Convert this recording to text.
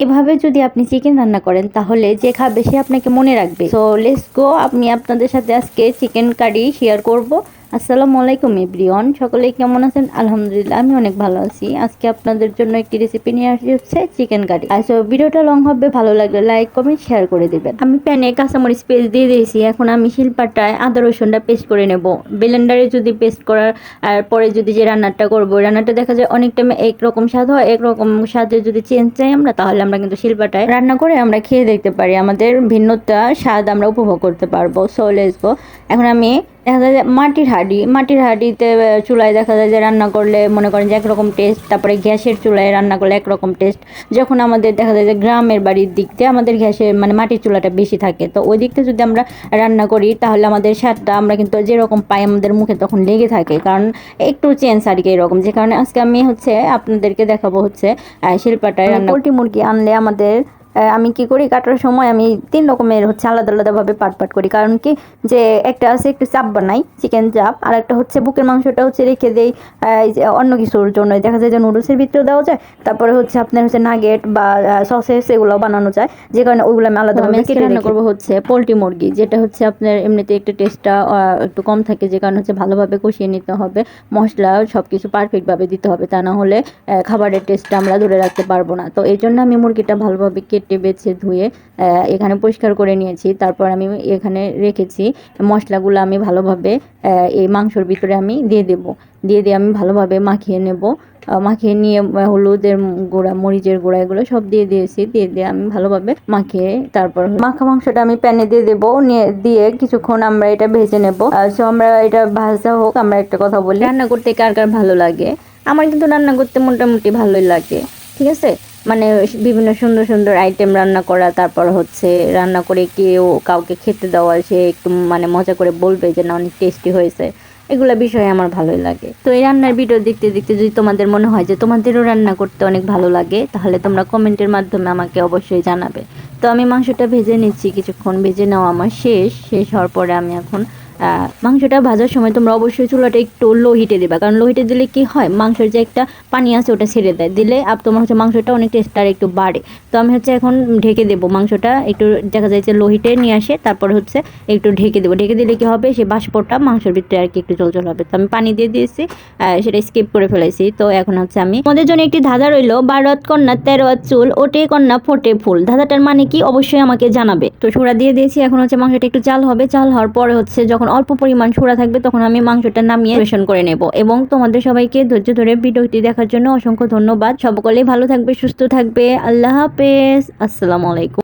এভাবে যদি আপনি চিকেন রান্না করেন, তাহলে যে খাবে সে আপনাকে মনে রাখবে। সো লেটস গো আমি আপনাদের সাথে আজকে চিকেন কারি শেয়ার করব। আসসালামু আলাইকুম, এভরিওয়ান। সকলেই কেমন আছেন? আলহামদুলিল্লাহ, আমি অনেক ভালো আছি। আজকে আপনাদের জন্য একটি রেসিপি নিয়ে আসি হচ্ছে চিকেন কারি আর ভিডিওটা লং হবে, ভালো লাগলে লাইক কমেন্ট শেয়ার করে দিবেন। আমি প্যানে কাঁচামরিচ পেস্ট দিয়ে দিয়েছি। এখন আমি শিলপাটায় আদা, রসুনটা পেস্ট করে নেব। ব্লেন্ডারে যদি পেস্ট করার, আর পরে যদি যে রান্নাটা করব রান্নাটা দেখা যায় অনেক টাইমে একরকম স্বাদ হয়, একরকম স্বাদে যদি চেঞ্জ চাই আমরা, তাহলে আমরা কিন্তু শিলপাটায় রান্না করে আমরা খেয়ে দেখতে পারি। আমাদের ভিন্নতা, স্বাদ আমরা উপভোগ করতে পারব। সো লেটস গো এখন আমি দেখা যায় যে মাটির হাঁড়ি মাটির হাঁড়িতে চুলায় দেখা যায় যে রান্না করলে মনে করেন যে একরকম টেস্ট তারপরে গ্যাসের চুলায় রান্না করলে একরকম টেস্ট যখন আমাদের দেখা যায় যে গ্রামের বাড়ির দিক দিয়ে আমাদের গ্যাসের মানে মাটির চুলাটা বেশি থাকে। তো ওই দিকটা যদি আমরা রান্না করি তাহলে আমাদের স্বাদটা আমরা কিন্তু যেরকম পাই আমাদের মুখে তখন লেগে থাকে। কারণ একটু চেঞ্জ আর কি এরকম। যে কারণে আজকে আমি হচ্ছে আপনাদেরকে দেখাবো হচ্ছে শিলপাটায় রান্না পোলট্রি মুরগি আনলে আমাদের আমি কি করি? কাটার সময় আমি তিন রকমের হচ্ছে আলাদা আলাদাভাবে পাট পাট করি। কারণ কি? যে একটা আছে একটু চাপ বানাই চিকেন চাপ আর একটা হচ্ছে বুকের মাংসটা হচ্ছে রেখে দেই অন্য কিছুর জন্য। দেখা যায় যে নুডলসের ভিতরে দেওয়া যায় তারপরে হচ্ছে আপনার হচ্ছে নাগেট বা সসেস এগুলো বানানো যায়। যে কারণে ওইগুলো আমি আলাদাভাবে কেটে রান্না করব হচ্ছে পোলট্রি মুরগি যেটা হচ্ছে আপনার এমনিতে একটু টেস্টটা একটু কম থাকে যে কারণে হচ্ছে ভালোভাবে কষিয়ে নিতে হবে। মশলা সব কিছু পারফেক্টভাবে দিতে হবে তা না হলে খাবারের টেস্টটা আমরা ধরে রাখতে পারব না। তো এই জন্য আমি মুরগিটা ভালোভাবে কেটে বেছে ধুয়ে এখানে পরিষ্কার করে নিয়েছি। তারপর আমি এখানে রেখেছি, মশলাগুলো আমি ভালোভাবে এই মাংসর ভিতরে আমি দিয়ে দেব। দিয়ে দিয়ে আমি ভালোভাবে মাখিয়ে নেব। মাখিয়ে নিয়ে হলুদের গুঁড়া, মরিচের গুঁড়া, এগুলো সব দিয়ে দিয়েছি। দিয়ে দিয়ে আমি ভালোভাবে মাখিয়ে, তারপর মাখা মাংসটা আমি প্যানে দিয়ে দেবো। নিয়ে, দিয়ে কিছুক্ষণ আমরা এটা ভেজে নেব। সো আমরা এটা ভাজা হোক, আমরা একটা কথা বলি। রান্না করতে কার কার ভালো লাগে? আমার কিন্তু রান্না করতে মোটামুটি ভালোই লাগে। ঠিক আছে? মানে বিভিন্ন সুন্দর সুন্দর আইটেম রান্না করা, তারপর হচ্ছে রান্না করে কেউ কাউকে খেতে দেওয়া, সে একটু মানে মজা করে বলবে যে, না, অনেক টেস্টি হয়েছে। এগুলো বিষয়ে আমার ভালোই লাগে। তো এই রান্নার ভিডিও দেখতে দেখতে যদি তোমাদের মনে হয় যে, তোমাদেরও রান্না করতে অনেক ভালো লাগে, তাহলে তোমরা কমেন্টের মাধ্যমে আমাকে অবশ্যই জানাবে। তো আমি মাংসটা ভেজে নিচ্ছি, কিছুক্ষণ ভেজে নেওয়া আমার শেষ। শেষ হওয়ার পরে আমি এখন মাংসটা ভাজার সময় তোমরা অবশ্যই চুলাটা একটু লো হিটে দেবে। কারণ লো হিটে দিলে কি হয়? মাংসের যে একটা পানি আছে ওটা ছেড়ে দেয়। দিলে আপ তোমার হচ্ছে মাংসটা অনেক টেস্টটা আর একটু বাড়ে। তো আমি হচ্ছে এখন ঢেকে দেবো মাংসটা। একটু দেখা যায় যে লো হিটে নিয়ে আসে, তারপর হচ্ছে একটু ঢেকে দেবো। ঢেকে দিলে কি হবে? সে বাষ্পটা মাংসের ভিতরে আর কি একটু জল হবে। তো আমি পানি দিয়ে দিয়েছি সেটা স্কিপ করে ফেলেছি তো এখন হচ্ছে আমি আমাদের জন্য একটি ধাঁধা রইল, বারোয়াত কন্যা, তেরোয়াত চুল, ওটে কন্যা, ফোটে ফুল। ধাঁধাটার মানে কি? অবশ্যই আমাকে জানাবে। তো সুরা দিয়ে দিয়েছি, এখন হচ্ছে মাংসটা একটু চাল হবে। চাল হওয়ার পরে হচ্ছে যখন অল্প পরিমাণ সুরা থাকবে, তখন আমি মাংসটা নামিয়ে পরিবেশন করে নেব। এবং তোমাদের সবাইকে ধৈর্য ধরে ভিডিওটি দেখার জন্য অসংখ্য ধন্যবাদ। সকলেই ভালো থাকবে, সুস্থ থাকবে। আল্লাহ হাফেজ। আসসালামু আলাইকুম।